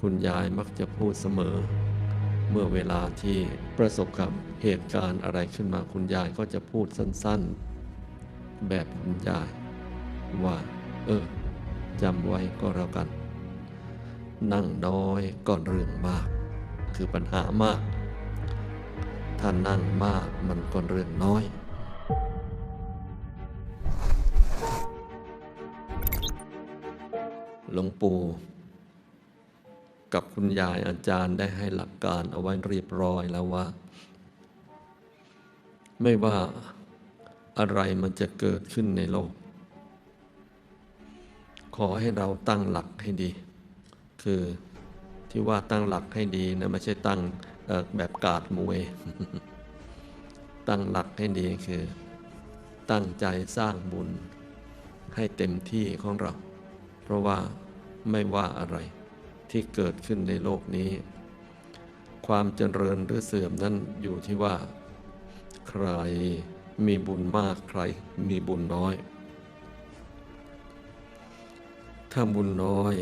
คุณยายมักจะพูดเสมอ เมื่อเวลาที่ประสบกับเหตุการณ์อะไรขึ้นมาคุณยายก็จะพูดสั้นๆ แบบคุณยาย ว่า เออจำไว้ก็แล้วกัน นั่งน้อยก็เรื่องมาก คือปัญหามาก ถ้านั่งมากมันก็เรื่องน้อยหลวงปู่ กับคุณยายอาจารย์ได้ให้หลักการเอาไว้เรียบร้อยแล้วว่า ไม่ว่าอะไรมันจะเกิดขึ้นในโลก ขอให้เราตั้งหลักให้ดี คือที่ว่าตั้งหลักให้ดีนะไม่ใช่ตั้งแบบกาดมวย ตั้งหลักให้ดีคือ ตั้งใจสร้างบุญให้เต็มที่ของเรา เพราะว่าไม่ว่าอะไร ที่เกิดขึ้นในโลกนี้ ความเจริญหรือเสื่อมนั้นอยู่ที่ว่า ใครมีบุญมากใครมีบุญน้อย ถ้าบุญน้อย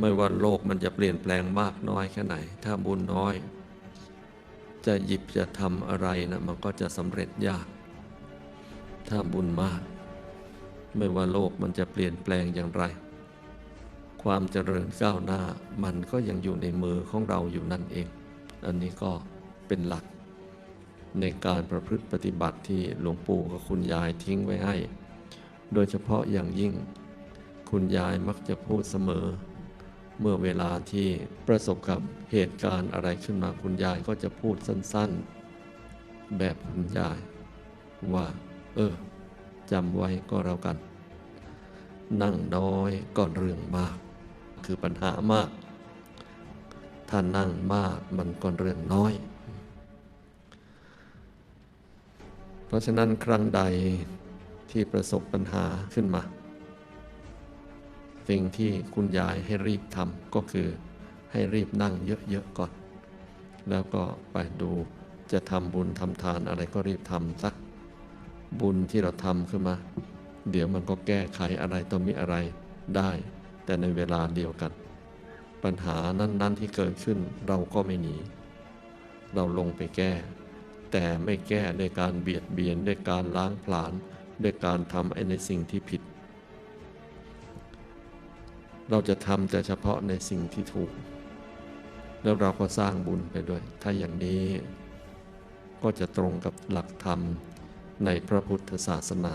ไม่ว่าโลกมันจะเปลี่ยนแปลงมากน้อยแค่ไหน ถ้าบุญน้อย จะหยิบจะทำอะไรนะมันก็จะสำเร็จยาก ถ้าบุญมาก ไม่ว่าโลกมันจะเปลี่ยนแปลงอย่างไร ความเจริญก้าวหน้ามันก็ยังอยู่ในมือของเราอยู่นั่นเอง อันนี้ก็เป็นหลัก ในการประพฤติปฏิบัติที่หลวงปู่กับคุณยายทิ้งไว้ให้ โดยเฉพาะอย่างยิ่ง คุณยายมักจะพูดเสมอ เมื่อเวลาที่ประสบกับเหตุการณ์อะไรขึ้นมาคุณยายก็จะพูดสั้นๆ แบบคุณยาย ว่า เออจำไว้ก็แล้วกัน นั่งน้อยก็เรื่องมาก คือปัญหามาก ถ้านั่งมากมันก็เรื่องน้อย เพราะฉะนั้นครั้งใดที่ประสบปัญหาขึ้นมา สิ่งที่คุณยายให้รีบทำก็คือให้รีบนั่งเยอะๆก่อน แล้วก็ไปดูจะทำบุญทำทานอะไรก็รีบทำสักบุญที่เราทำขึ้นมา เดี๋ยวมันก็แก้ไขอะไรต้องมีอะไรได้ แต่ในเวลาเดียวกัน ปัญหานั้น ๆที่เกิดขึ้นเราก็ไม่หนี เราลงไปแก้ แต่ไม่แก้ด้วยการเบียดเบียนด้วยการล้างผลาญด้วยการทำในสิ่งที่ผิด เราจะทำแต่เฉพาะในสิ่งที่ถูก แล้วเราก็สร้างบุญไปด้วย ถ้าอย่างนี้ก็จะตรงกับหลักธรรมในพระพุทธศาสนา